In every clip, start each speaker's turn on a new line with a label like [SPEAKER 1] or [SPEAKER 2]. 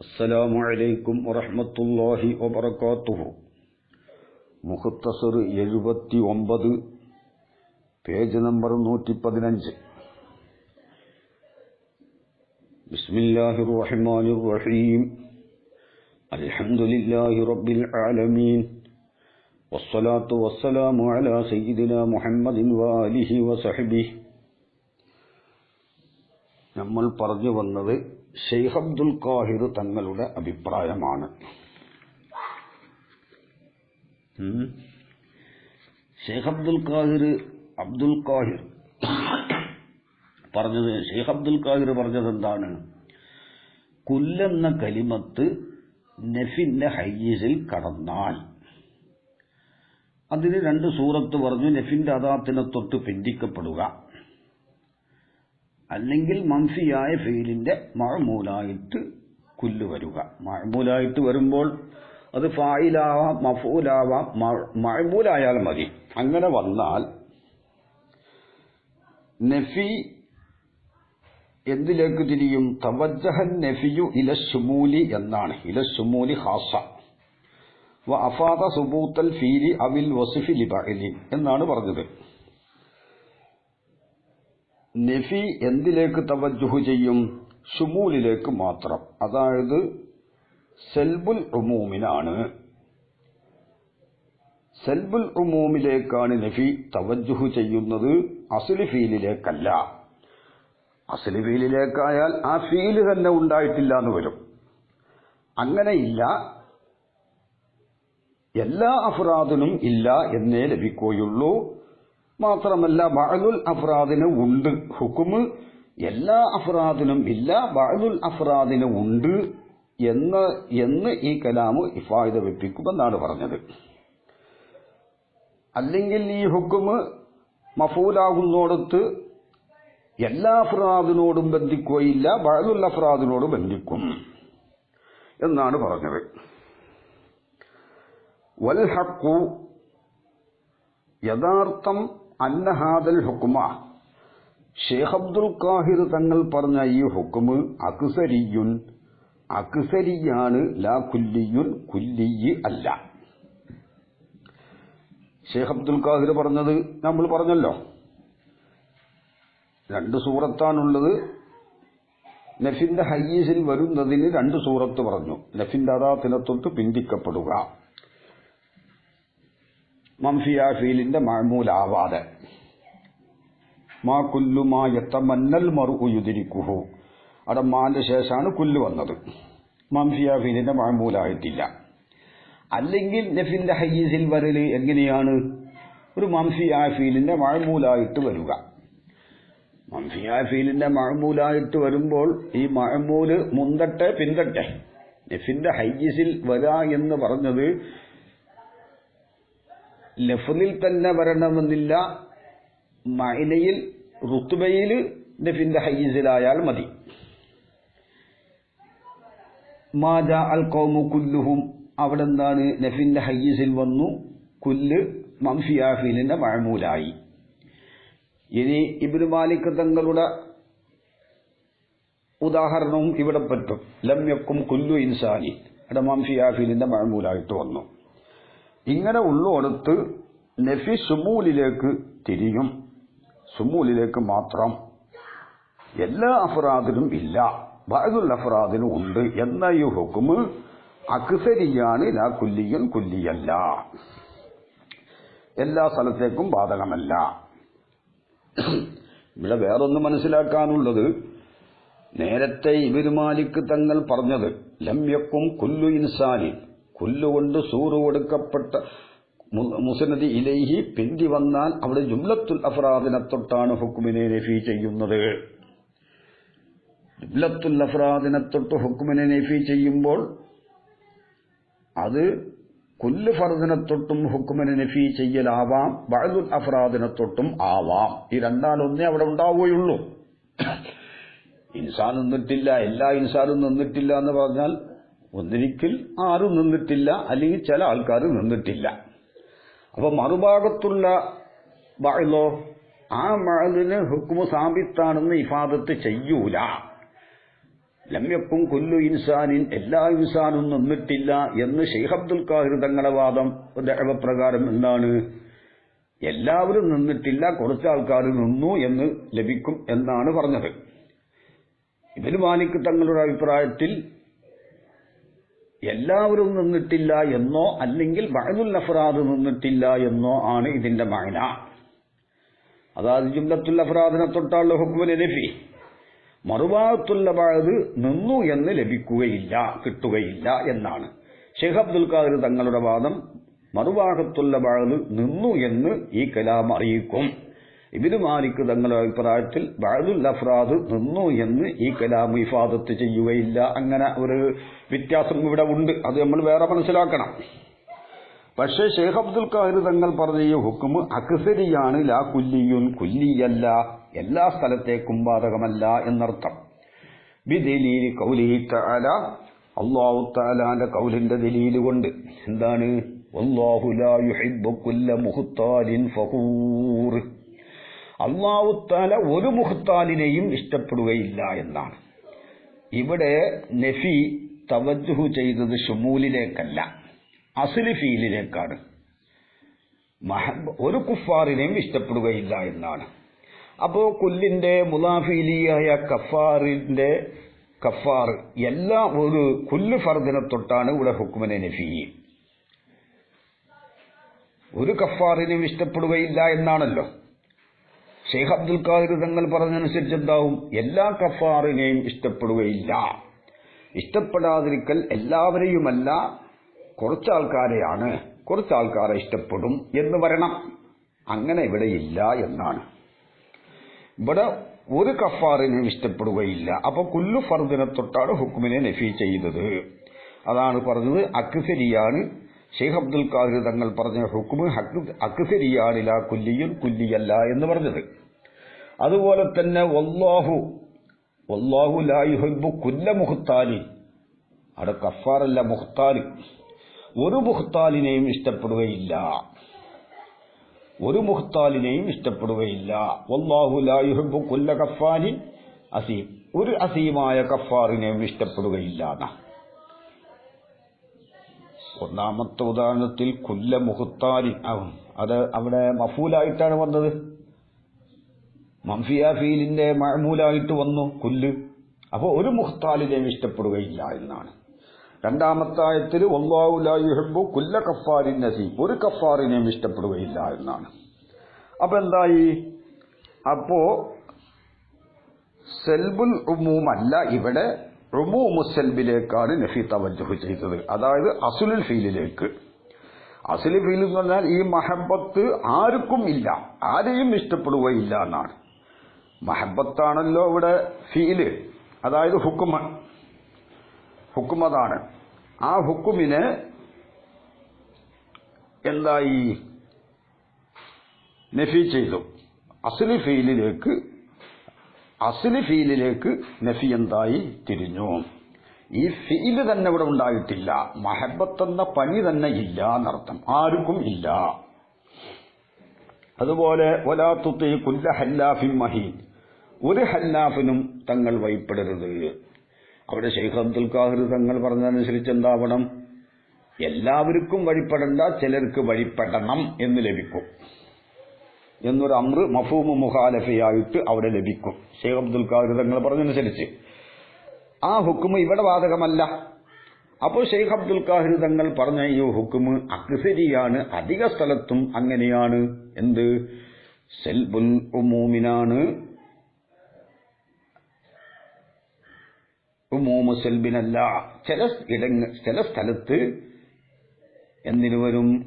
[SPEAKER 1] السلام عليكم ورحمة الله وبركاته മുഖത്തസർ എഴുപത്തി ഒമ്പത് page number നൂറ്റി പതിനഞ്ച് بسم الله الرحمن الرحيم الحمد لله رب العالمين والصلاة والسلام على سيدنا محمد وآله وصحبه നമ്മൾ പറഞ്ഞു വന്നത് ഷെയ്ഖ് അബ്ദുൽ ഖാഹിർ തങ്ങളുടെ അഭിപ്രായമാണ്. ഷെയ്ഖ് അബ്ദുൽ ഖാഹിർ അബ്ദുൽ ഖാഹിർ പറഞ്ഞത് ഷെയ്ഖ് അബ്ദുൽ ഖാഹിർ പറഞ്ഞത് എന്താണ്? കുല്ലെന്ന കലിമത്ത് നെഫിന്റെ ഹയ്യസിൽ കടന്നാൽ. അതിന് രണ്ട് സൂറത്ത് പറഞ്ഞു നെഫിന്റെ അദാത്തിനെ തൊട്ട് പിന്തിക്കപ്പെടുക. അല്ലെങ്കിൽ മംസിയായ ഫെയിലിന്റെ മഴമൂലായിട്ട് കുല്ല് വരിക മഴമൂലായിട്ട് വരുമ്പോൾ അത് ഫായിലാവാം മഫൂലാവാം മഴമൂലായാൽ മതി. അങ്ങനെ വന്നാൽ നഫി എന്തിലേക്ക് തിരിയും? തവജ്ജഹൻ നഫിയു ഇല ഷുമൂലി എന്നാണ്. ഇല ഷുമൂലി ഹാസ അഫാദ സുബൂത്തൽ ഫീലി അവിൽ വസുഫി എന്നാണ് പറഞ്ഞത്. നഫി എന്തിലേക്ക് തവജ്ജുഹു ചെയ്യും? ഷുമൂലിലേക്ക് മാത്രം. അതായത് സെൽബുൽ ഉമൂമിനാണ്. സെൽബുൽ ഉമൂമിലേക്കാണ് നഫി തവജ്ജുഹു ചെയ്യുന്നത്. അസുലി ഫീലിലേക്കല്ല. അസുലി ഫീലിലേക്കായാൽ ആ ഫീൽ തന്നെ ഉണ്ടായിട്ടില്ല എന്ന് വരും. അങ്ങനെയില്ല എല്ലാ അഫ്രാദിനും ഇല്ല എന്നേ ലഭിക്കുകയുള്ളൂ. മാത്രമല്ല ബഅലുൽ അഫ്രാദിന് ഉണ്ട് ഹുക്കുമ്. എല്ലാ അഫ്രാദിനും ഇല്ല ബഅലുൽ അഫ്രാദിന് ഉണ്ട് എന്ന് എന്ന് ഈ കലാമ് ഇഫായുധ വെപ്പിക്കുമെന്നാണ് പറഞ്ഞത്. അല്ലെങ്കിൽ ഈ ഹുക്കുമ് മഫൂലാകുന്നോടത്ത് എല്ലാ അഫ്രാദിനോടും ബന്ധിക്കുകയില്ല ബഅലുൽ അഫ്രാദിനോട് ബന്ധിക്കും എന്നാണ് പറഞ്ഞത്. വൽ ഹക്കു യഥാർത്ഥം അന്നഹാദൽ ഹുക്കുമ ഷേഖ് അബ്ദുൽ കാഹിർ തങ്ങൾ പറഞ്ഞ ഈ ഹുക്കുമ് അക്സരിയുൻ. അക്സരിയാണ് ലാ കുല്ലിയുൻ കുല്ലിയ് അല്ല. ഷേഖ് അബ്ദുൽ കാഹിർ പറഞ്ഞത് നമ്മൾ പറഞ്ഞല്ലോ. രണ്ട് സൂറത്താണുള്ളത്. നഫിന്റെ ഹയ്യീസിൽ വരുന്നതിന് രണ്ട് സൂറത്ത് പറഞ്ഞു. നഫിന്റെ അതാ തൊട്ട് പിന്തിക്കപ്പെടുക. മംഫിയ ഫീലിന്റെ മഴമൂലാവാതെ മാ കുല്ലു മാ യത്തമന്നൽ മറു ഉയുതിരിക്കുഹു അവിടെ മാന്റെ ശേഷമാണ് കുല്ല് വന്നത്. മംഫിയ ഫീലിന്റെ മഴമൂലായിട്ടില്ല അല്ലെങ്കിൽ നഫിന്റെ ഹയ്യസിൽ വരൽ എങ്ങനെയാണ്? ഒരു മംഫിയ ഫീലിന്റെ മഴമൂലായിട്ട് വരിക. മംഫിയ ഫീലിന്റെ മഴമൂലായിട്ട് വരുമ്പോൾ ഈ മഴമൂൽ മുന്തട്ടെ പിന്തട്ടെ. നഫിന്റെ ഹയ്യസിൽ വരാ എന്ന് പറഞ്ഞത് ലഫലിൽ തന്നെ വരണമെന്നില്ല. മൈനയിൽ റുത്തുബയിൽ നഫിന്റെ ഹൈസിലായാൽ മതി. മാജ അൽ കൗമു കുല്ലുഹും. അവിടെ എന്താണ് നഫിന്റെ ഹയ്യസിൽ വന്നു. കുല്ല് മംഫിയാഫീലിന്റെ മഴമൂലായി ഇനി ഇബിന് മാലിക് തങ്ങളുടെ ഉദാഹരണവും ഇവിടെ പറ്റും. ലമ്യക്കും കുല്ലു ഇൻസാനി. അവിടെ മംഫിയാഫീലിന്റെ മഴമൂലായിട്ട് വന്നു. ഇങ്ങനെ ഉള്ളോടത്ത് നഫി സുമൂലിലേക്ക് തിരിയും. സുമൂലിലേക്ക് മാത്രം. എല്ലാ അഫറാദിനും ഇല്ല. ബാദുൽ അഫറാദിനും ഉണ്ട് എന്ന ഈ ഹുക്കുമ് അക്സരിയാണ് ലാ കുല്ലിയൻ കുല്ലിയല്ല. എല്ലാ സ്ഥലത്തേക്കും ബാധകമല്ല. ഇവിടെ വേറൊന്ന് മനസ്സിലാക്കാനുള്ളത്. നേരത്തെ ഇബിന് മാലിക് തങ്ങൾ പറഞ്ഞത് ലമ്യക്കും കുല്ലു ഇൻസാനിൻ. കുല്ലുകൊണ്ട് സൂറു കൊടുക്കപ്പെട്ട മുസനദി ഇലൈഹി പിന്തി വന്നാൽ അവിടെ ജുംലത്തുൽ അഫ്രാദിനെ തൊട്ടാണ് ഹുക്കുമിനെ നഫി ചെയ്യുന്നത്. ജുംലത്തുൽ അഫ്രാദിനെ തൊട്ട് ഹുക്കുമിനെ നഫി ചെയ്യുമ്പോൾ അത് കുല്ല് ഫർദിനെ തൊട്ടും ഹുക്കുമിനെ നഫി ചെയ്യലാവാം ബഅദുൽ അഫ്രാദിനെ തൊട്ടും ആവാം. ഈ രണ്ടാലൊന്നേ അവിടെ ഉണ്ടാവുകയുള്ളൂ. ഇൻസാൻ നിന്നിട്ടില്ല എല്ലാ ഇൻസാനും നിന്നിട്ടില്ല എന്ന് പറഞ്ഞാൽ ഒന്നിരിക്കൽ ആരും നിന്നിട്ടില്ല അല്ലെങ്കിൽ ചില ആൾക്കാർ നിന്നിട്ടില്ല. അപ്പൊ മറുഭാഗത്തുള്ള ബാഴലോ ആ മഴലിന് ഹുക്കുമ സാബിത്താണെന്ന് ഇഫാദത്ത് ചെയ്യൂല. ലമ്യക്കും കൊല്ലു ഇൻസാനിൻ എല്ലാ ഇൻസാനും നിന്നിട്ടില്ല എന്ന് ഷെയ്ഖ് അബ്ദുൽ ഖാഹിർ തങ്ങളുടെ വാദം പ്രകാരം എന്താണ്? എല്ലാവരും നിന്നിട്ടില്ല കുറച്ച് ആൾക്കാർ നിന്നു എന്ന് ലഭിക്കും എന്നാണ് പറഞ്ഞത്. ഇബിന് മാലിക് തങ്ങളുടെ അഭിപ്രായത്തിൽ എല്ലാവരും നിന്നിട്ടില്ല എന്നോ അല്ലെങ്കിൽ ബഹദുൽ അഫ്രാദ് നിന്നിട്ടില്ല എന്നോ ആണ് ഇതിന്റെ മൈന. അതായത് ജുംലത്തുൽ അഫ്രാദിനെ തൊട്ടാളുടെ ഹുക്കുമ ലഭി മറുഭാഗത്തുള്ള ബഹദ് നിന്നു എന്ന് ലഭിക്കുകയില്ല കിട്ടുകയില്ല എന്നാണ്. ഷെയ്ഖ് അബ്ദുൽ ഖാദിർ തങ്ങളുടെ വാദം മറുഭാഗത്തുള്ള ബഹദ് നിന്നു എന്ന് ഈ കലാം അറിയിക്കും. ഇബിന് മാലിക് തങ്ങളുടെ അഭിപ്രായത്തിൽ ബാദുൽ അഫ്രാദ് നിന്നു എന്ന് ഈ കലാം ഇഫാദത്ത് ചെയ്യുകയില്ല. അങ്ങനെ ഒരു വ്യത്യാസം ഇവിടെ ഉണ്ട്. അത് നമ്മൾ വേറെ മനസ്സിലാക്കണം. പക്ഷേ ഷെയ്ഖ് അബ്ദുൽ ഖാഹിർ തങ്ങൾ പറഞ്ഞ ഈ ഹുക്കുമ് അക്സരിയാണ് ലാ കുല്ലിയുൻ കുല്ലിയല്ല എല്ലാ സ്ഥലത്തേക്കും ബാധകമല്ല എന്നർത്ഥം. തആല അല്ലാഹു തആലാന്റെ കൗലിന്റെ ദലീൽ കൊണ്ട്. എന്താണ്? വല്ലാഹു ലാ യുഹിബ്ബു കുല്ല അള്ളാഹു തആല ഒരു മുഹത്താലിനെയും ഇഷ്ടപ്പെടുകയില്ല എന്നാണ്. ഇവിടെ നഫി തവജുഹു ചെയ്തത് ഷുമൂലിലേക്കല്ല അസുലി ഫീലിലേക്കാണ്. ഒരു കുഫാറിനെയും ഇഷ്ടപ്പെടുകയില്ല എന്നാണ്. അപ്പോ കുല്ലിന്റെ മുലാഫീലിയായ കഫാറിന്റെ കഫാർ എല്ലാ ഒരു കുല്ല് ഫർദിനെ തൊട്ടാണ് ഇവിടെ ഹുക്മനെ നഫി. ഒരു കഫാറിനെയും ഇഷ്ടപ്പെടുകയില്ല എന്നാണല്ലോ. ഷെയ്ഖ് അബ്ദുൽ ഖാദിർ തങ്ങൾ പറഞ്ഞനുസരിച്ച് എന്താവും എല്ലാ കഫാറിനെയും ഇഷ്ടപ്പെടുകയില്ല. ഇഷ്ടപ്പെടാതിരിക്കൽ എല്ലാവരെയുമല്ല കുറച്ചാൾക്കാരെയാണ്. കുറച്ചാൾക്കാരെ ഇഷ്ടപ്പെടും എന്ന് വരണം. അങ്ങനെ ഇവിടെ ഇല്ല എന്നാണ്. ഇവിടെ ഒരു കഫാറിനെയും ഇഷ്ടപ്പെടുകയില്ല. അപ്പൊ കുല്ലു ഫർദിനെ തൊട്ടാണ് ഹുക്കുമിനെ നഫി ചെയ്തത്. അതാണ് പറഞ്ഞത് അക്സരിയാണ്. ഷെയ്ഖ് അബ്ദുൽ ഖാദിർ തങ്ങൾ പറഞ്ഞ ഹുക്കുമ് അക്സരിയാണില്ല കുല്ലിയും കുല്ലിയല്ല എന്ന് പറഞ്ഞത്. അതുപോലെ തന്നെ വല്ലാഹു വല്ലാഹു ലായുഹബു കുല്ല മുഹത്താലി അവിടെ കഫാറല്ല മുഹത്താലി ഒരു മുഹത്താലിനെയും ഇഷ്ടപ്പെടുകയില്ല. ഒരു മുഹത്താലിനെയും ഇഷ്ടപ്പെടുകയില്ല. വല്ലാഹു ലായുഹബു കുല്ല കഫാനി അസീം. ഒരു അസീമായ കഫാറിനെയും ഇഷ്ടപ്പെടുകയില്ല. ഒന്നാമത്തെ ഉദാഹരണത്തിൽ കുല്ല മുഹത്താലി അത് അവിടെ മഫൂലായിട്ടാണ് വന്നത്. മംഫിയ ഫീലിന്റെ മഴമൂലായിട്ട് വന്നു കുല്ല്. അപ്പോൾ ഒരു മുഹ്താലിനെയും ഇഷ്ടപ്പെടുകയില്ല എന്നാണ്. രണ്ടാമത്തെ ആയത്തിൽ ഒന്നാവുലായുഹബു കുല്ല കഫാരിൻ നസീ. ഒരു കഫാറിനെയും ഇഷ്ടപ്പെടുകയില്ല എന്നാണ്. അപ്പൊ എന്തായി? അപ്പോ സെൽബുൽ ഉമൂമല്ല ഇവിടെ റുമൂമു സെൽബിലേക്കാണ് നഫി തവജ്ജു ചെയ്തത്. അതായത് അസുലുൽ ഫീലിലേക്ക്. അസുലുൽ ഫീൽ എന്ന് പറഞ്ഞാൽ ഈ മഹബത്ത് ആർക്കും ഇല്ല. ആരെയും ഇഷ്ടപ്പെടുകയില്ല എന്നാണ്. മഹബത്താണല്ലോ ഇവിടെ ഫീൽ. അതായത് ഹുക്കുമ. ഹുക്കുമതാണ്. ആ ഹുക്കുമിനെ എന്തായി? നഫി ചെയ്തു. അസലി ഫീലിലേക്ക് അസലി ഫീലിലേക്ക് നഫി എന്തായി? തിരിഞ്ഞു. ഈ ഫീൽ തന്നെ ഇവിടെ ഉണ്ടായിട്ടില്ല. മഹബത്തെന്ന പണി തന്നെ ഇല്ല എന്നർത്ഥം. ആർക്കും ഇല്ല. അതുപോലെ ഒലാത്തുത്തി കുല്ല ഹല്ലാഫിൻ മഹീൻ. ഒരു ഹന്നാഫിനും തങ്ങൾ വഴിപ്പെടരുത് അവിടെ ഷെയ്ഖ് അബ്ദുൽ ഖാഹിർ തങ്ങൾ പറഞ്ഞതനുസരിച്ച് എന്താവണം? എല്ലാവർക്കും വഴിപ്പെടണ്ട ചിലർക്ക് വഴിപ്പെടണം എന്ന് ലഭിക്കും. എന്നൊരു അമ്ര് മഫൂമ് മുഖാലഫയായിട്ട് അവിടെ ലഭിക്കും. ഷെയ്ഖ് അബ്ദുൽ ഖാഹിർ തങ്ങൾ പറഞ്ഞതനുസരിച്ച്. ആ ഹുക്കുമ് ഇവിടെ ബാധകമല്ല അപ്പോൾ ഷെയ്ഖ് അബ്ദുൽ ഖാഹിർ തങ്ങൾ പറഞ്ഞ ഈ ഹുക്കുമ് അക്സരിയാണ് അധിക സ്ഥലത്തും അങ്ങനെയാണ്. എന്ത്? സെൽബുൽ ഉമൂമിനാണ്. ഉമൂമു സെൽബിനല്ല ചില ഇടങ്ങ ചില സ്ഥലത്ത് എന്തിനു വരും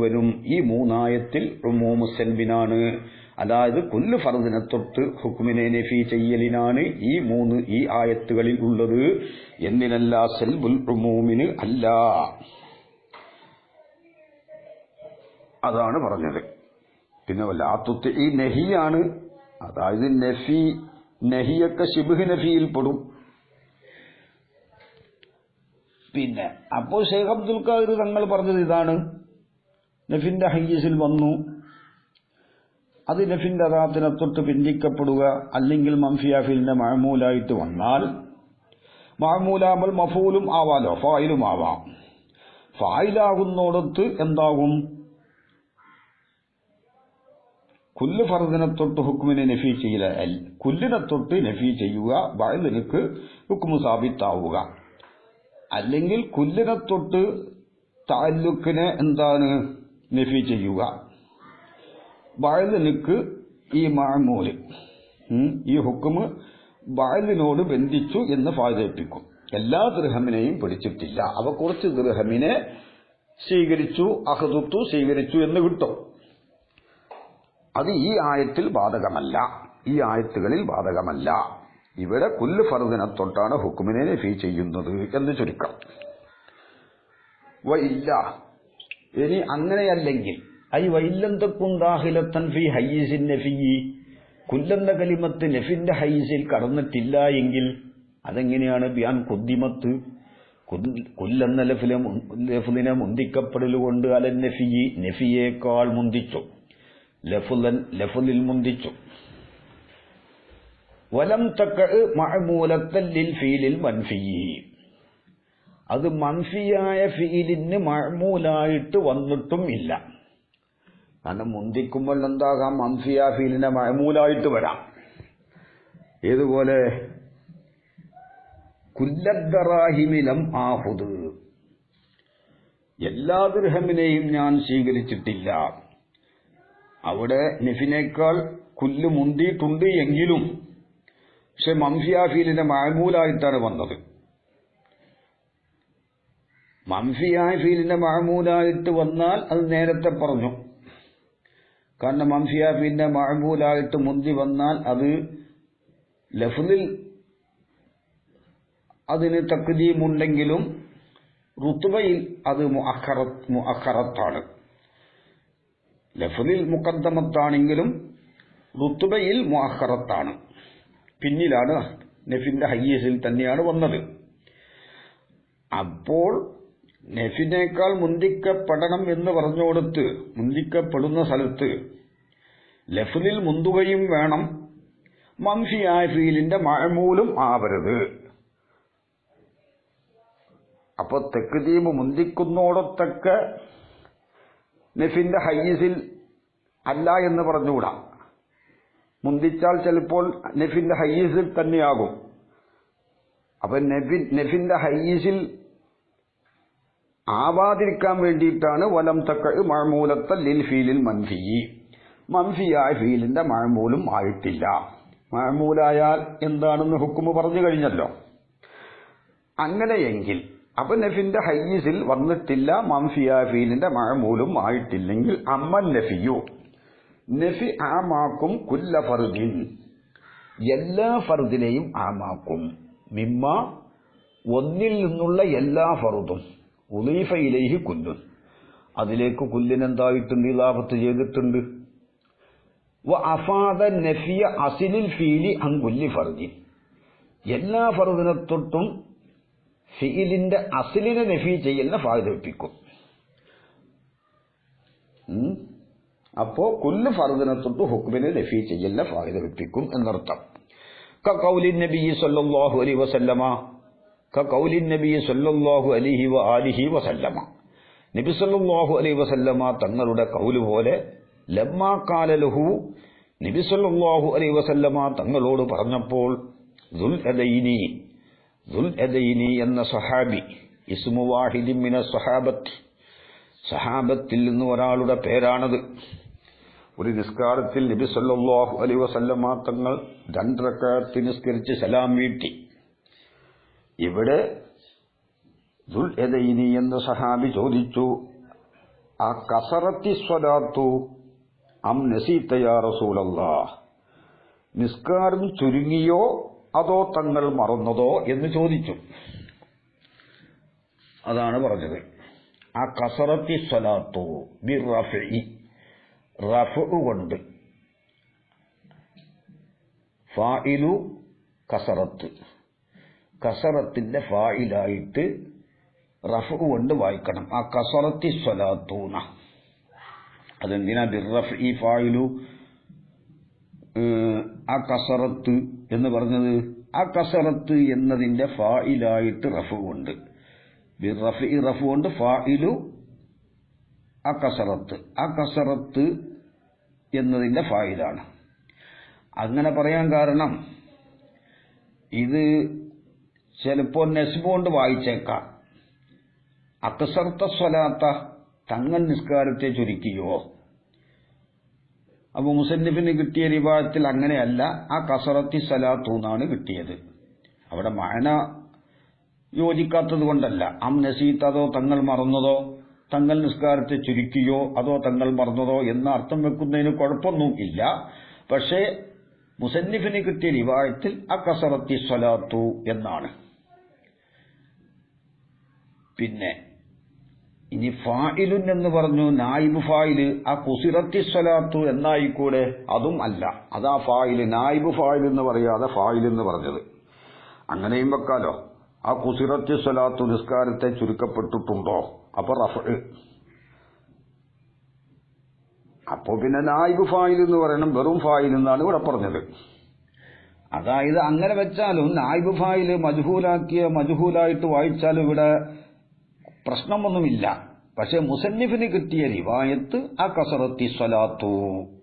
[SPEAKER 1] വരും ഈ മൂന്നായത്തിൽ റുമൂമുസൽബിനാണ് അതായത് കൊല്ലു ഫർദിനെ തൊട്ട് ഹുക്കുമിനെ നഫി ചെയ്യലിനാണ് ഈ മൂന്ന് ഈ ആയത്തുകളിൽ ഉള്ളത്. എന്തിനല്ല സെൽബുൽ റുമൂമിന് അല്ല. അതാണ് പറഞ്ഞത്. പിന്നെ വല്ലാത്തുത്ത് ഈ നഹിയാണ്. അതായത് നഫി നഹിയൊക്കെ ഷിബുഹ് നഫിയിൽ പെടും. പിന്നെ അപ്പോൾ ഷെയ്ഖ് അബ്ദുൽ ഖാദിർ തങ്ങൾ പറഞ്ഞത് ഇതാണ്. നഫിന്റെ ഹയ്യസിൽ വന്നു. അത് നഫിന്റെ അതാത്തിനെ തൊട്ട് പിന്തിക്കപ്പെടുക അല്ലെങ്കിൽ മംഫിയാഫിലിന്റെ മഴമൂലായിട്ട് വന്നാൽ മഴമൂലാമൽ മഫൂലും ആവാലോ ഫായിലും ആവാം. ഫായിലാകുന്നോടത്ത് എന്താകും? കുല്ല് ഫറദിനെ തൊട്ട് ഹുക്കുമിനെ നഫി ചെയ്യല അൽ കുല്ലിനെ തൊട്ട് നഫി ചെയ്യുക ബഴലിനക്ക് ഹുക്കുമു സാബിത്താവുക. അല്ലെങ്കിൽ കുല്ലിനെ തൊട്ട് താലൂക്കിനെ എന്താണ് നഫി ചെയ്യുക? ബഴലിനക്ക് ഈ മാമൂൽ ഈ ഹുക്കുമ് ബാലിനോട് ബന്ധിച്ചു എന്ന് ഫായതേപ്പിക്കും എല്ലാ ദൃഹമിനെയും പിടിച്ചിട്ടില്ല. അവ കുറച്ച് ദൃഹമിനെ സ്വീകരിച്ചു അഹദുത്തു സ്വീകരിച്ചു എന്ന് കിട്ടും. അത് ഈ ആയത്തിൽ ബാധകമല്ല. ഈ ആയത്തുകളിൽ ബാധകമല്ല. ഇവിടെ കുല്ല് ഫർദിനെ തൊട്ടാണ് ഹുക്കുമിനെ നഫി ചെയ്യുന്നത് എന്ന് ചുരുക്കം. വയില്ല ഇനി അങ്ങനെയല്ലെങ്കിൽ ഐ വൈല്ലന്തക്കുണ്ടാഹിലത്തൻ ഫി ഹയ്യസിൻ നഫി. കുല്ലെന്ന കലിമത്ത് നഫിന്റെ ഹൈസിൽ കടന്നിട്ടില്ല എങ്കിൽ അതെങ്ങനെയാണ്? ബിയാൻ കുദ്ദിമത്ത്. കൊല്ലെന്ന ലഫിലെ ലഫുലിനെ മുന്തിക്കപ്പെടലുകൊണ്ട് അലൻ നഫിയെ നഫിയേക്കാൾ മുന്തിച്ചു. ലഫുലൻ ലഫുലിൽ മുന്തിച്ചു. വലം തക്ക മഴമൂലത്തല്ലിൽ ഫീലിൽ മൻഫീ. അത് മൻഫിയായ ഫീലിന് മഴമൂലായിട്ട് വന്നിട്ടും ഇല്ല. കാരണം മുന്തിക്കുമ്പോൾ എന്താകാം? മൻഫിയ ഫീലിനെ മഴമൂലായിട്ട് വരാം. ഏതുപോലെ? കുല്ലദ്ദറാഹിമിലം ആഹുദ്. എല്ലാ ദൃഹമിനെയും ഞാൻ സ്വീകരിച്ചിട്ടില്ല. അവിടെ നിഫിനേക്കാൾ കുല്ല് മുന്തിയിട്ടുണ്ട് എങ്കിലും പക്ഷെ മംഫിയാഫീലിന്റെ മഴമൂലായിട്ടാണ് വന്നത്. മംഫിയായ ഫീലിന്റെ മഴമൂലായിട്ട് വന്നാൽ അത് നേരത്തെ പറഞ്ഞു. കാരണം മംഫിയാഫീലിന്റെ മഴമൂലായിട്ട് മുന്തി വന്നാൽ അത് ലഫ്ലിൽ അതിന് തക്കുതിയുമുണ്ടെങ്കിലും റുത്തുബയിൽ അത് മുഅഖറത്താണ്. ലഫ്ലിൽ മുക്കദ്ദമത്താണെങ്കിലും റുത്തുബയിൽ മുഅഖറത്താണ്. പിന്നിലാണ് നെഫിന്റെ ഹയ്യസിൽ തന്നെയാണ് വന്നത്. അപ്പോൾ നെഫിനേക്കാൾ മുന്തിക്കപ്പെടണം എന്ന് പറഞ്ഞുകൊടുത്ത് മുന്തിക്കപ്പെടുന്ന സ്ഥലത്ത് ലഫ്ലിൽ മുന്തുകയും വേണം. മംഫിയായ ഫീലിന്റെ മഴമൂലും ആവരുത്. അപ്പൊ തെക്കുദീപ് മുന്തിക്കുന്നോടത്തൊക്കെ നെഫിന്റെ ഹയ്യസിൽ അല്ല എന്ന് പറഞ്ഞുകൂടാ? മുന്തിച്ചാൽ ചിലപ്പോൾ നെഫിന്റെ ഹയ്യസിൽ തന്നെയാകും. അപ്പൊ നെഫിൻ നെഫിന്റെ ഹയ്യസിൽ ആവാതിരിക്കാൻ വേണ്ടിയിട്ടാണ് വലം തക്ക മഴമൂലത്ത ലിൽ ഫീലിൽ മൻഫി. മൻഫിയായ ഫീലിന്റെ മഴമൂലും ആയിട്ടില്ല. മഴമൂലായാൽ എന്താണെന്ന് ഹുക്കുമ് പറഞ്ഞു കഴിഞ്ഞല്ലോ. അങ്ങനെയെങ്കിൽ അപ്പൊ നഫിന്റെ ഹയ്യസിൽ വന്നിട്ടില്ല മംഫിയ ഫീലിന്റെ മഴമൂലും ആയിട്ടില്ലെങ്കിൽ അമ്മൻ നഫിയു. നഫി ആമാക്കും കുല്ല ഫർദിൻ. എല്ലാ ഫർദിനെയും ആമാക്കും. മിമ്മ ഒന്നിൽ നിന്നുള്ള എല്ലാ ഫറുദും ഉലീഫയിലേഹി കുല്ലുൻ അതിലേക്ക് കുല്ലിനെന്തായിട്ടുണ്ട് ലാഭത്ത് ചെയ്തിട്ടുണ്ട്. അഫാദ നഫിയ അസിലിൽ ഫീലി അങ്കുല്ലി ഫർദിൻ. എല്ലാ ഫറുദിനെ തൊട്ടും ഫീലിന്റെ അസിലിനെ നഫി ചെയ്യലിനെ ഫാദിപ്പിക്കും അപ്പോ കുല്ല് ഫർദിനെ തൊട്ട് ഹുക്മിനെ നഫി ചെയ്യലിനെ ഫാദിപ്പിക്കും എന്നർത്ഥം. കൗലിൻ നബി സല്ലല്ലാഹു അലൈഹി വസല്ലമ കൗലിൻ നബി സല്ലല്ലാഹു അലൈഹി വ അലിഹി വസല്ലമ. നബി സല്ലല്ലാഹു അലൈഹി വസല്ലമ തങ്ങളുടെ കൗൽ പോലെ ലമ്മാ കാലലഹു നബി സല്ലല്ലാഹു അലൈഹി വസല്ലമ തങ്ങളോട് പറഞ്ഞപ്പോൾ ദുൽ എദൈനി ദുൽ എദൈനി എന്ന സഹാബി ഇസ്മു വാഹിദിമിന സഹാബത്ത് സഹാബത്തിൽ നിന്ന് ഒരാളുടെ പേരാണത്. ഒരു നിസ്കാരത്തിൽ നബി സല്ലാഹു അലൈഹി വസല്ലമ തങ്ങൾ രണ്ടരക്കാലത്ത് നിസ്കരിച്ച് സലാം വീട്ടി. ഇവിടെ ദുൽ എന്ന സഹാബി ചോദിച്ചു ആ കസറത്തി സ്വലാത്തു അം നസീത്തയാ റസൂലല്ലാ നിസ്കാരം ചുരുങ്ങിയോ അതോ തങ്ങൾ മറന്നതോ? എന്ന് ചോദിച്ചു. അതാണ് പറഞ്ഞത്. ആ കസറത്തി സ്വലാത്തു ബി റഫി റഫു കൊണ്ട്. ഫായിലു കസറത്ത്. കസറത്തിന്റെ ഫായിലായിട്ട് റഫു കൊണ്ട് വായിക്കണം. ആ കസറത്തി സ്വലാത്തൂന. അതെന്തിനാ ബിറഫ് ഈ ഫായിലു ആ കസറത്ത് എന്ന് പറഞ്ഞത്? ആ കസറത്ത് എന്നതിന്റെ ഫായിലായിട്ട് റഫു ഉണ്ട്. റഫ് കൊണ്ട് ഫായിലു ആ കസറത്ത് ആ കസറത്ത് എന്നതിന്റെ ഫായിലാണ്. അങ്ങനെ പറയാൻ കാരണം ഇത് ചിലപ്പോൾ നെസ്ബോണ്ട് വായിച്ചേക്കാം. അക്കസർത്ത സ്വലാത്ത തങ്ങൾ നിസ്കാരത്തെ ചുരുക്കിയോ അപ്പോൾ മുസന്നിഫിന് കിട്ടിയ റിവായത്തിൽ അങ്ങനെയല്ല ആ കസറത്തി സലാത്തു എന്നാണ് കിട്ടിയത്. അവിടെ മഴന യോജിക്കാത്തത് കൊണ്ടല്ല. അം നസീത്തതോ തങ്ങൾ മറന്നതോ തങ്ങൾ നിസ്കാരത്തെ ചുരുക്കിയോ അതോ തങ്ങൾ മറന്നതോ എന്ന അർത്ഥം വെക്കുന്നതിന് കുഴപ്പമൊന്നും ഇല്ല പക്ഷേ മുസന്നിഫിന് കിട്ടിയ റിവായത്തിൽ ആ കസറത്തി സ്വലാത്തു എന്നാണ്. പിന്നെ ഇനി ഫായിലുൻ എന്ന് പറഞ്ഞു നായിബ് ഫായിൽ ആ കുസിറത്തി സ്വലാത്തു എന്നായിക്കൂടെ? അതും അല്ല. അതാ ഫായിൽ നായിബ് ഫായിൽ എന്ന് പറയാതെ ഫായിൽ എന്ന് പറഞ്ഞത്. അങ്ങനെയും വെക്കാലോ. ആ കുസിറത്തി സ്വലാത്തു നിസ്കാരത്തെ ചുരുക്കപ്പെട്ടിട്ടുണ്ടോ? അപ്പൊ റഫ് അപ്പോ പിന്നെ നായിബ് ഫായിൽ എന്ന് പറയണം. വെറും ഫായിൽ എന്നാണ് ഇവിടെ പറഞ്ഞത്. അതായത് അങ്ങനെ വെച്ചാലും നായിബ് ഫായിൽ മജുഹൂലാക്കിയ മജുഹൂലായിട്ട് വായിച്ചാലും ഇവിടെ പ്രശ്നമൊന്നുമില്ല. പക്ഷെ മുസന്നിഫിന് കിട്ടിയ റിവായത്ത് ആ കസറത്തി സ്വലാത്തു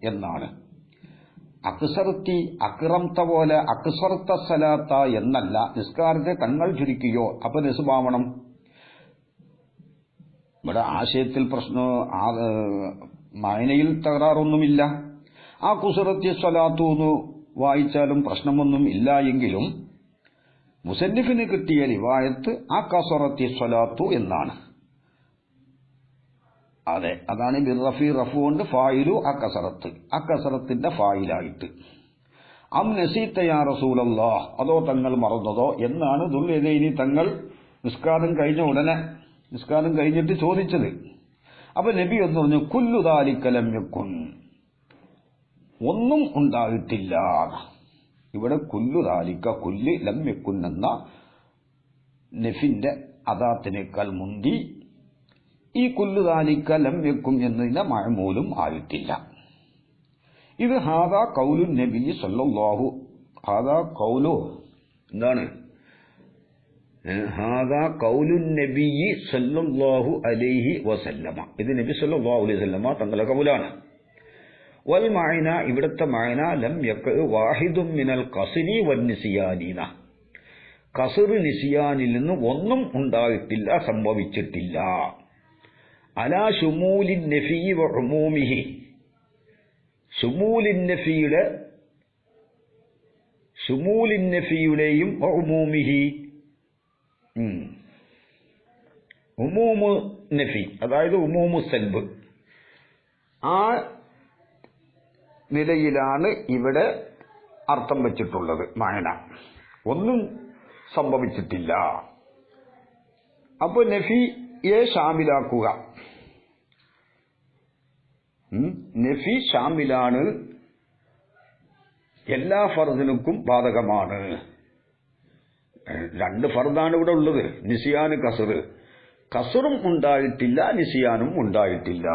[SPEAKER 1] എന്നാണ്. അക്സറത്തി അക്രംത പോലെ അക്സർത്ത സലാത്ത എന്നല്ല. നിസ്കാരത്തെ തങ്ങൾ ചുരുക്കിയോ. അപ്പൊ നിസ്ബാവണം ഇവിടെ ആശയത്തിൽ പ്രശ്നം മായനയിൽ തകരാറൊന്നുമില്ല. ആ കുസറത്തി സ്വലാത്തു എന്ന് വായിച്ചാലും പ്രശ്നമൊന്നും ഇല്ല എങ്കിലും മുസന്നിഫിന് കിട്ടിയ റിവായത്ത് ആ കസറത്തി സ്വലാത്തു എന്നാണ്. അതെ. അതാണ് ബിറഫി റഫു കൊണ്ട് ഫായിലു ആ കസറത്ത് ആ കസറത്തിന്റെ ഫായിലായിട്ട്. അം നസീത്തയാ റസൂലല്ലാ അതോ തങ്ങൾ മറന്നതോ? എന്നാണ് ദുർയതയിനി തങ്ങൾ നിസ്കാരം കഴിഞ്ഞ ഉടനെ നിസ്കാരം കഴിഞ്ഞിട്ട് ചോദിച്ചത്. അപ്പൊ നബി എന്ന് പറഞ്ഞു കുല്ലുതാലിക്കലം യക്കുൻ ഒന്നും ഉണ്ടായിട്ടില്ല. ഇവിടെ കുല്ലുതാലിക്ക കുല്ല് ലമ്യക്കുൻ എന്ന നെഫിന്റെ അദാത്തിനേക്കാൾ മുന്തി ഈ കുല്ലു ലം വെക്കും എന്നതിന്റെ മഴമൂലും ആയിട്ടില്ല. ഇത് ഹാദാ കൗലു നബി സല്ലാഹു ഹാദാ കൗലു എന്താണ്? ഹാദാ കൗലു നബി സല്ലാഹു അലൈഹി വസല്ലമ. ഇത് നബി സല്ലാഹു അലൈഹി വസല്ലമ തങ്ങളുടെ കൗലാണ്. വൽ മായന ഇവിടുത്തെ മായന ലം യക്ക് വാഹിദും മിനൽ കസിനി വന്നിസിയാനീന കസർ നിസിയാനിൽ നിന്ന് ഒന്നും ഉണ്ടായിട്ടില്ല സംഭവിച്ചിട്ടില്ല. അലാ ഷുമൂലിൻ നഫി വഹുമൂമിഹി ഷുമൂലിൻ നഫിയുടെ ഷുമൂലിൻ നഫിയുടെയും വഹുമൂമിഹി ഉമൂമു നഫി അതായത് ഉമൂമു സെൽബ്. ആ നിലയിലാണ് ഇവിടെ അർത്ഥം വെച്ചിട്ടുള്ളത് മായന. ഒന്നും സംഭവിച്ചിട്ടില്ല. അപ്പോൾ നഫി ഷാമിലാണ് എല്ലാ ഫർദിനുക്കും ബാധകമാണ്. രണ്ട് ഫർദാണ് ഇവിടെ ഉള്ളത്. നിസിയാന് കസർ. കസറും ഉണ്ടായിട്ടില്ല നിസിയാനും ഉണ്ടായിട്ടില്ല.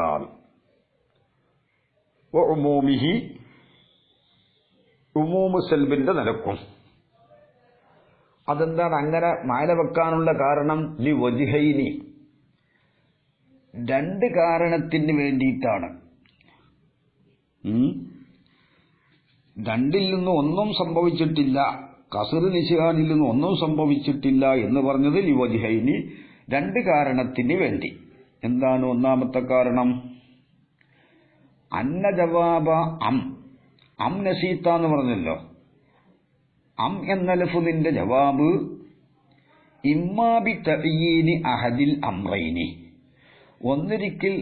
[SPEAKER 1] ഉമൂമിഹി ഉമൂമു സെൽബിന്റെ നിലക്കും. അതെന്താണ് അങ്ങനെ മാല വെക്കാനുള്ള കാരണം? ലി വജിഹൈനി. രണ്ട് കാരണത്തിന് വേണ്ടിയിട്ടാണ്. രണ്ടിൽ നിന്ന് ഒന്നും സംഭവിച്ചിട്ടില്ല കസർ നിശാനിൽ നിന്ന് ഒന്നും സംഭവിച്ചിട്ടില്ല എന്ന് പറഞ്ഞത് ലിവജിഹൈനി രണ്ട് കാരണത്തിന് വേണ്ടി. എന്താണ് ഒന്നാമത്തെ കാരണം? അന്ന ജവാബ അം. അം നസീത്ത എന്ന് പറഞ്ഞല്ലോ. അം എന്ന ലഫുദിന്റെ ജവാബ് ഇമ്മാബി തീനി അഹദിൽ അമ്രൈനി ഒന്നിരിക്കൽ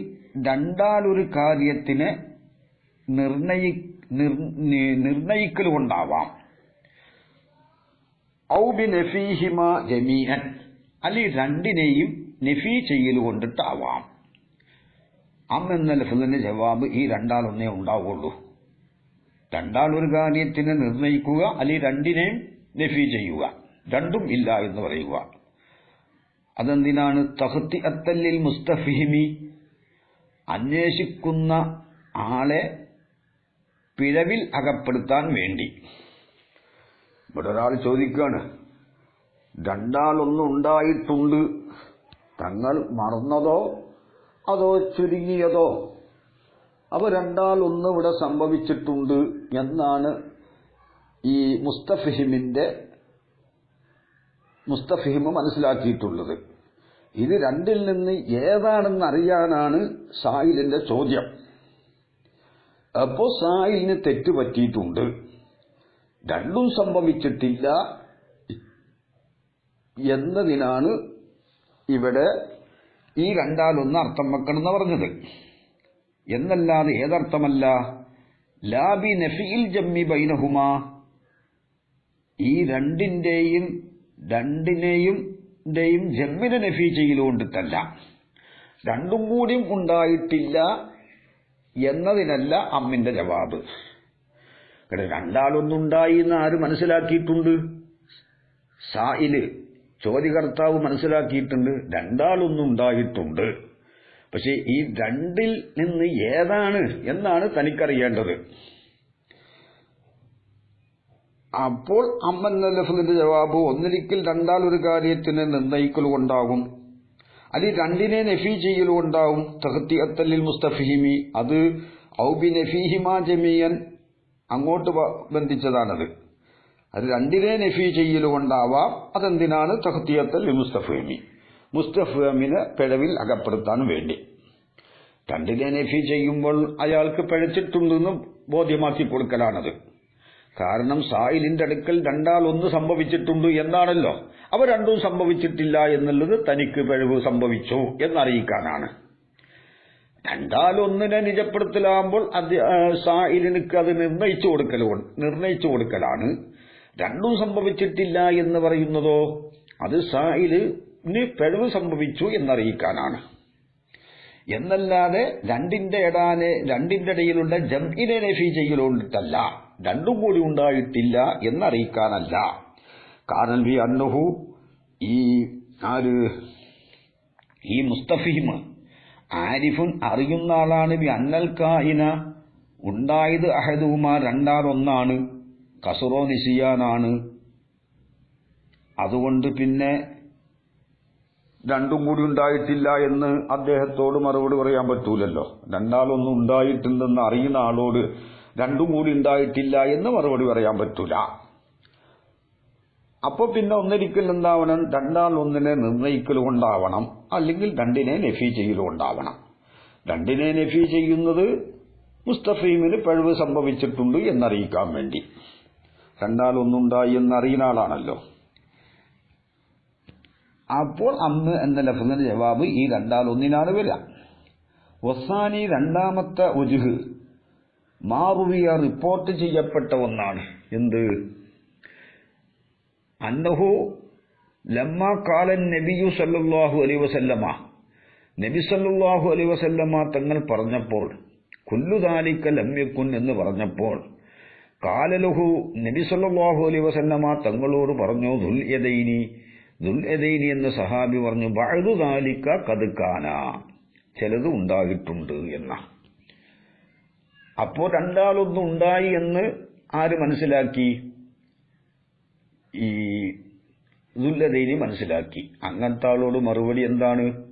[SPEAKER 1] രണ്ടാലൊരു കാര്യത്തിന് നിർണയി നിർണയിക്കൽ കൊണ്ടാവാം ഔബി നഫീഹിമ ജമീഅൻ. അല്ലെ രണ്ടിനെയും നഫീ ചെയ്യൽ കൊണ്ടിട്ടാവാം അം എന്ന ലഫ്ലിന്റെ ജവാബ് ഈ രണ്ടാളൊന്നേ ഉണ്ടാവുള്ളൂ. രണ്ടാൾ ഒരു കാര്യത്തിനെ നിർണയിക്കുക അല്ലെങ്കിൽ രണ്ടിനെയും നഫി ചെയ്യുക. രണ്ടും ഇല്ല എന്ന് പറയുക. അതെന്തിനാണ്? തഹത്തി അത്തല്ലിൽ മുസ്തഫിഹിമി. അന്വേഷിക്കുന്ന ആളെ പിഴവിൽ അകപ്പെടുത്താൻ വേണ്ടി. ഇവിടെ ഒരാൾ ചോദിക്കുകയാണ് രണ്ടാളൊന്നും ഉണ്ടായിട്ടുണ്ട്. തങ്ങൾ മറന്നതോ? അതോ ചുരുങ്ങിയതോ? അവ രണ്ടാളൊന്ന് ഇവിടെ സംഭവിച്ചിട്ടുണ്ട് എന്നാണ് ഈ മുസ്തഫിഹിമിന്റെ മുസ്തഫിഹിമ് മനസ്സിലാക്കിയിട്ടുള്ളത്. ഇത് രണ്ടിൽ നിന്ന് ഏതാണെന്ന് അറിയാനാണ് സായിലിന്റെ ചോദ്യം. അപ്പോ സായിലിന് തെറ്റ് പറ്റിയിട്ടുണ്ട്. രണ്ടും സംഭവിച്ചിട്ടില്ല എന്നതിനാണ് ഇവിടെ ഈ രണ്ടാലൊന്ന് അർത്ഥം വെക്കണമെന്ന് പറഞ്ഞത്. എന്നല്ലാതെ ഏതർത്ഥമല്ല? ലാബി നഫിയിൽ ജമ്മി ബൈനഹുമാ. ഈ രണ്ടിന്റെയും രണ്ടിനെയും ജമ്മിനെ നഫി ചെയ്യലുകൊണ്ടിട്ടല്ല രണ്ടും കൂടിയും ഉണ്ടായിട്ടില്ല എന്നതിനല്ല അമ്മിന്റെ ജവാബ്. രണ്ടാളൊന്നുണ്ടായി എന്ന് ആര് മനസ്സിലാക്കിയിട്ടുണ്ട്? സായിൽ ചോദ്യകർത്താവ് മനസ്സിലാക്കിയിട്ടുണ്ട്. രണ്ടാളൊന്നും ഉണ്ടായിട്ടുണ്ട് പക്ഷെ ഈ രണ്ടിൽ നിന്ന് ഏതാണ് എന്നാണ് തനിക്കറിയേണ്ടത്. അപ്പോൾ അമ്മൻ ലഫ്ലിന്റെ ജവാബ് ഒന്നിരിക്കൽ രണ്ടാൽ ഒരു കാര്യത്തിന് നിർണയിക്കലുകൊണ്ടാകും അത് രണ്ടിനെ നഫി അത്തല്ലിൽ മുസ്തഫിഹിമി അത് അങ്ങോട്ട് ബന്ധിച്ചതാണത്. അത് രണ്ടിനെ നഫി ചെയ്യലുകൊണ്ടാവാം അതെന്തിനാണ്? തഹത്തിയത്തൽ മുസ്തഫിമി. മുസ്തഫിമിനെ പിഴവിൽ അകപ്പെടുത്താൻ വേണ്ടി. രണ്ടിനെ നഫി ചെയ്യുമ്പോൾ അയാൾക്ക് പിഴച്ചിട്ടുണ്ടെന്ന് ബോധ്യമാക്കി കൊടുക്കലാണത്. കാരണം സായിലിന്റെ അടുക്കൽ രണ്ടാൾ ഒന്ന് സംഭവിച്ചിട്ടുണ്ട് എന്നാണല്ലോ. അവ രണ്ടും സംഭവിച്ചിട്ടില്ല എന്നുള്ളത് തനിക്ക് പിഴവ് സംഭവിച്ചു എന്നറിയിക്കാനാണ്. രണ്ടാൽ ഒന്നിനെ നിജപ്പെടുത്തലാകുമ്പോൾ അത് സായിലിനക്ക് അത് നിർണയിച്ചു കൊടുക്കൽ നിർണയിച്ചു കൊടുക്കലാണ്. രണ്ടും സംഭവിച്ചിട്ടില്ല എന്ന് പറയുന്നതോ അത് സായിലിന് പിഴവ് സംഭവിച്ചു എന്നറിയിക്കാനാണ്. എന്നല്ലാതെ രണ്ടിന്റെ ഇടാനെ രണ്ടിന്റെ ഇടയിലുള്ള ജംഇനെ നഫി ചെയ്യലുകൊണ്ടിട്ടല്ല രണ്ടും കൂടി ഉണ്ടായിട്ടില്ല എന്നറിയിക്കാനല്ല. കാരണം വി അന്നഹു ഈ ആര് ഈ മുസ്തഫീം ആരിഫും അറിയുന്ന ആളാണ് വി അന്നൽ കായിന ഉണ്ടായത് അഹദുമാ രണ്ടാറൊന്നാണ് കസുറോ നിസിയാനാണ്. അതുകൊണ്ട് പിന്നെ രണ്ടും കൂടി ഉണ്ടായിട്ടില്ല എന്ന് അദ്ദേഹത്തോട് മറുപടി പറയാൻ പറ്റൂലല്ലോ. രണ്ടാളൊന്നും ഉണ്ടായിട്ടുണ്ടെന്ന് അറിയുന്ന ആളോട് രണ്ടും കൂടി ഉണ്ടായിട്ടില്ല എന്ന് മറുപടി പറയാൻ പറ്റൂല. അപ്പൊ പിന്നെ ഒന്നിരിക്കൽ എന്താവണം? രണ്ടാൾ ഒന്നിനെ നിർണയിക്കലും ഉണ്ടാവണം അല്ലെങ്കിൽ രണ്ടിനെ നഫി ചെയ്യലുകൊണ്ടാവണം രണ്ടിനെ നെഫി ചെയ്യുന്നത് മുസ്തഫീമിന് പിഴവ് സംഭവിച്ചിട്ടുണ്ട് എന്നറിയിക്കാൻ വേണ്ടി. രണ്ടാൾ ഒന്നുണ്ടായി എന്നറിയുന്ന ആളാണല്ലോ. അപ്പോൾ അന്ന് എന്ന ലഫ്സിന്റെ ജവാബ് ഈ രണ്ടാൾ ഒന്നിനാണ് വരിക. വസാനി രണ്ടാമത്തെ ഉജുഹ് മാറുവിയ റിപ്പോർട്ട് ചെയ്യപ്പെട്ട ഒന്നാണ്. എന്ത്? അന്നഹു ലമ്മ കാലൻ നബിയു സല്ലാഹു അലൈ വസല്ലമ. നബി സല്ലാഹു അലൈ വസല്ലമ തങ്ങൾ പറഞ്ഞപ്പോൾ കുല്ലുതാലിക്ക ലമ്യക്കുൻ എന്ന് പറഞ്ഞപ്പോൾ കാലലുഹു നബി സല്ലാഹു അലൈ വസല്ലമ തങ്ങളോട് പറഞ്ഞു ദുൽ യദൈനി ദുൽ യദൈനി എന്ന് സഹാബി പറഞ്ഞു ബഴുതാലിക്ക കതുക്കാന ചിലത് ഉണ്ടായിട്ടുണ്ട് എന്ന അപ്പോൾ രണ്ടാളൊന്നും ഉണ്ടായി എന്ന് ആര് മനസ്സിലാക്കി? ഈ ദുല്ലതയിനി മനസ്സിലാക്കി. അങ്ങനത്തെ ആളോട് മറുപടി എന്താണ്?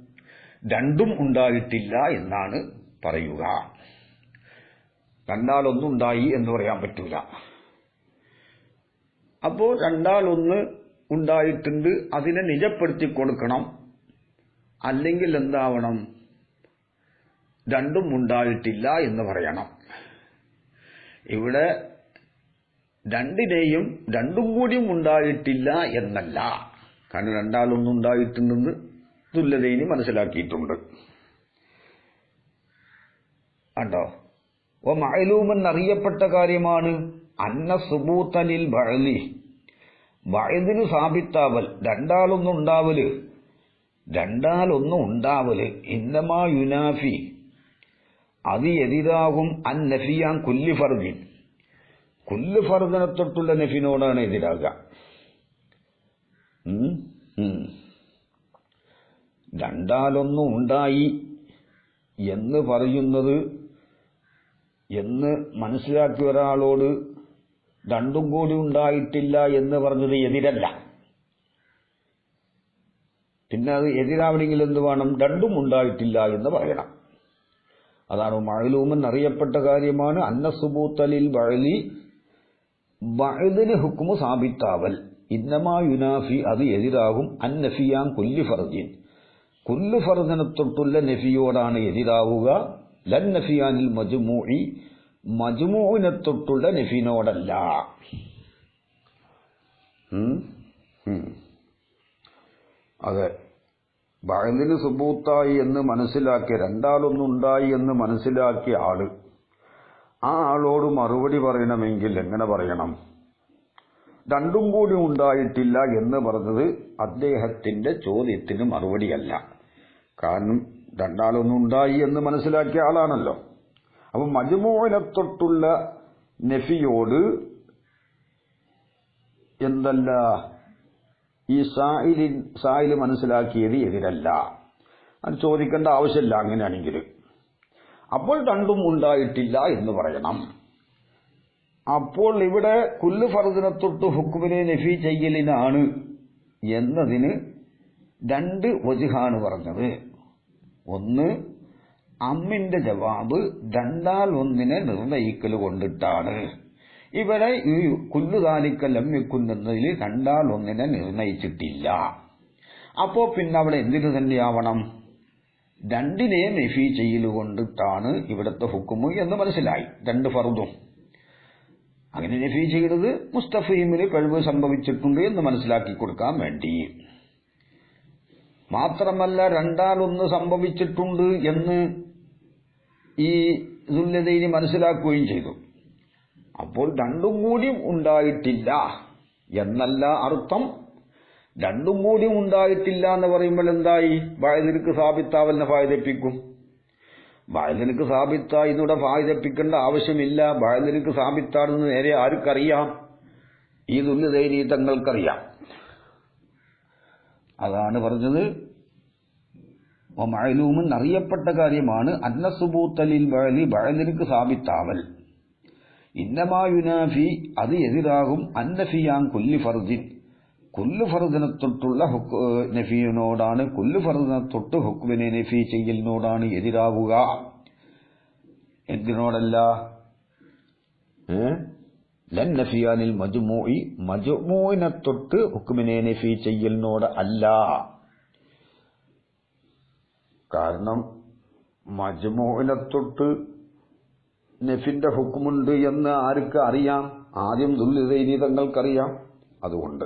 [SPEAKER 1] രണ്ടും ഉണ്ടായിട്ടില്ല എന്നാണ് പറയുക. രണ്ടാളൊന്നും ഉണ്ടായി എന്ന് പറയാൻ പറ്റൂല. അപ്പോൾ രണ്ടാളൊന്ന് ഉണ്ടായിട്ടുണ്ട് അതിനെ നിജപ്പെടുത്തി കൊടുക്കണം. അല്ലെങ്കിൽ എന്താവണം? രണ്ടും ഉണ്ടായിട്ടില്ല എന്ന് പറയണം. ഇവിടെ രണ്ടിനെയും രണ്ടും കൂടിയും ഉണ്ടായിട്ടില്ല എന്നല്ല. കാരണം രണ്ടാളൊന്നും ഉണ്ടായിട്ടുണ്ടെന്ന് തുല്യതയിനി മനസ്സിലാക്കിയിട്ടുണ്ട്. കണ്ടോ? ഓ മഴലൂമെന്നറിയപ്പെട്ട കാര്യമാണ്. അന്ന സുബൂത്തലിൽ ബഴലി വയതിന് സാബിത്താവൽ. രണ്ടാളൊന്നും ഉണ്ടാവൽ രണ്ടാലൊന്നും ഉണ്ടാവൽ ഇന്നമാ യുനാഫി. അത് എതിരാകും അൻ നഫിയാൻ കുല്ലി ഫർദിൻ. കുല്ലു ഫർദിനെ തൊട്ടുള്ള നഫിനോടാണ് എതിരാകുക. രണ്ടാലൊന്നും ഉണ്ടായി എന്ന് പറയുന്നത് എന്ന് മനസ്സിലാക്കിയ ഒരാളോട് രണ്ടും കൂടി ഉണ്ടായിട്ടില്ല എന്ന് പറഞ്ഞത് എതിരല്ല. പിന്നെ അത് എതിരാവണമെങ്കിൽ എന്ത് വേണം? രണ്ടും ഉണ്ടായിട്ടില്ല എന്ന് പറയണം. അതാണ് മഴലൂമൻ അറിയപ്പെട്ട കാര്യമാണ്. അന്നസുബൂത്തലിൽ വഴലി വഴുതിന് ഹുക്കുമു സാബിത്താവൽ. ഇന്നമാ യുനാഫി അത് എതിരാകും. അന്നഫിയാൻ കുല്ലി ഫർജിൻ. കുല്ലു ഫർദിനെ തൊട്ടുള്ള നഫിയോടാണ് എതിരാവുക. ലൻ നഫിയാനിൽ മജുമൂഇ മജുമൂവിനെ തൊട്ടുള്ള നഫിനോടല്ല. അതെ. ബഴലിന് സുബൂത്തായി എന്ന് മനസ്സിലാക്കിയ രണ്ടാളൊന്നുണ്ടായി എന്ന് മനസ്സിലാക്കിയ ആൾ. ആ ആളോട് മറുപടി പറയണമെങ്കിൽ എങ്ങനെ പറയണം? രണ്ടും കൂടി ഉണ്ടായിട്ടില്ല എന്ന് പറഞ്ഞത് അദ്ദേഹത്തിന്റെ ചോദ്യത്തിന് മറുപടിയല്ല. കാരണം രണ്ടാളൊന്നും ഉണ്ടായി എന്ന് മനസ്സിലാക്കിയ ആളാണല്ലോ. അപ്പൊ മജുമോനെ തൊട്ടുള്ള നെഫിയോട് എന്തല്ല ഈ സായിലിൻ സായിൽ മനസ്സിലാക്കിയത് എതിരല്ല. അത് ചോദിക്കേണ്ട ആവശ്യമില്ല അങ്ങനെയാണെങ്കിൽ അപ്പോൾ രണ്ടും ഉണ്ടായിട്ടില്ല എന്ന് പറയണം. അപ്പോൾ ഇവിടെ കുല്ലു ഫർദിനെ തൊട്ട് ഹുക്കുമിനെ നഫി ചെയ്യലിനാണ് എന്നതിന് രണ്ട് വജുഹാണ് പറഞ്ഞത്. ഒന്ന് അമ്മിന്റെ ജവാബ് രണ്ടാൽ ഒന്നിനെ നിർണയിക്കൽ കൊണ്ടിട്ടാണ്. ഇവിടെ ഈ കുല്ലുകാലിക്കല്ലം ലമ്യക്കുന്നതിൽ രണ്ടാൽ ഒന്നിനെ നിർണയിച്ചിട്ടില്ല. അപ്പോ പിന്നെ അവിടെ എന്തിനു തന്നെയാവണം? രണ്ടിനെ നെഫി ചെയ്യലുകൊണ്ടിട്ടാണ് ഇവിടുത്തെ ഹുക്കുമു എന്ന് മനസ്സിലായി. രണ്ട് ഫർദും. അങ്ങനെ നെഫി ചെയ്തത് മുസ്തഫീമിന് കഴിവ് സംഭവിച്ചിട്ടുണ്ട് എന്ന് മനസ്സിലാക്കി കൊടുക്കാൻ വേണ്ടി. മാത്രമല്ല രണ്ടാലൊന്ന് സംഭവിച്ചിട്ടുണ്ട് എന്ന് ഈ ദുല്യതയിന് മനസ്സിലാക്കുകയും ചെയ്തു. അപ്പോൾ രണ്ടും കൂടിയും ഉണ്ടായിട്ടില്ല എന്നല്ല അർത്ഥം. രണ്ടും കൂടിയും ഉണ്ടായിട്ടില്ല എന്ന് പറയുമ്പോൾ എന്തായി? വായതിരിക്ക് സാബിത്താവലിനെ ഫായതെപ്പിക്കും വായതിരിക്ക് സാബിത്തായി എന്നിവിടെ ഫായതെപ്പിക്കേണ്ട ആവശ്യമില്ല. വായതിരിക്ക് സാബിത്താണെന്ന് നേരെ ആർക്കറിയാം? ഈ തുല്യതൈനി തങ്ങൾക്കറിയാം. അതാണ് പറഞ്ഞത്. മഴലൂമെന്ന് അറിയപ്പെട്ട കാര്യമാണ് അന്നസുബൂത്തലിൽ വഴലി വഴലിർക്ക് സാബിത്താവൽ. ഇന്നമായുനാഫി അത് എതിരാകും. അന്നഫിയാൻ കുല്ലി ഫർദിൻ കൊല്ലു ഫർദിനെ തൊട്ടുള്ള നഫീനോടാണ്. കൊല്ലു ഫർദിനെ തൊട്ട് ഹുക്കുവിനെ നഫി ചെയ്യലിനോടാണ് എതിരാവുക. എന്തിനോടല്ല? ിൽ മജുമോയി മജുമോയിനെ തൊട്ട് ഹുക്കുമിനെ നഫി ചെയ്യലിനോട് അല്ല. കാരണം മജുമോയിനെ തൊട്ട് നഫിന്റെ ഹുക്കുമുണ്ട് എന്ന് ആർക്ക് അറിയാം? ആദ്യം ദുല്ലിതൈനി തങ്ങൾക്കറിയാം. അതുകൊണ്ട്.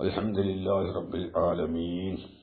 [SPEAKER 1] അൽഹംദുലില്ലാഹി റബ്ബിൽ ആലമീൻ.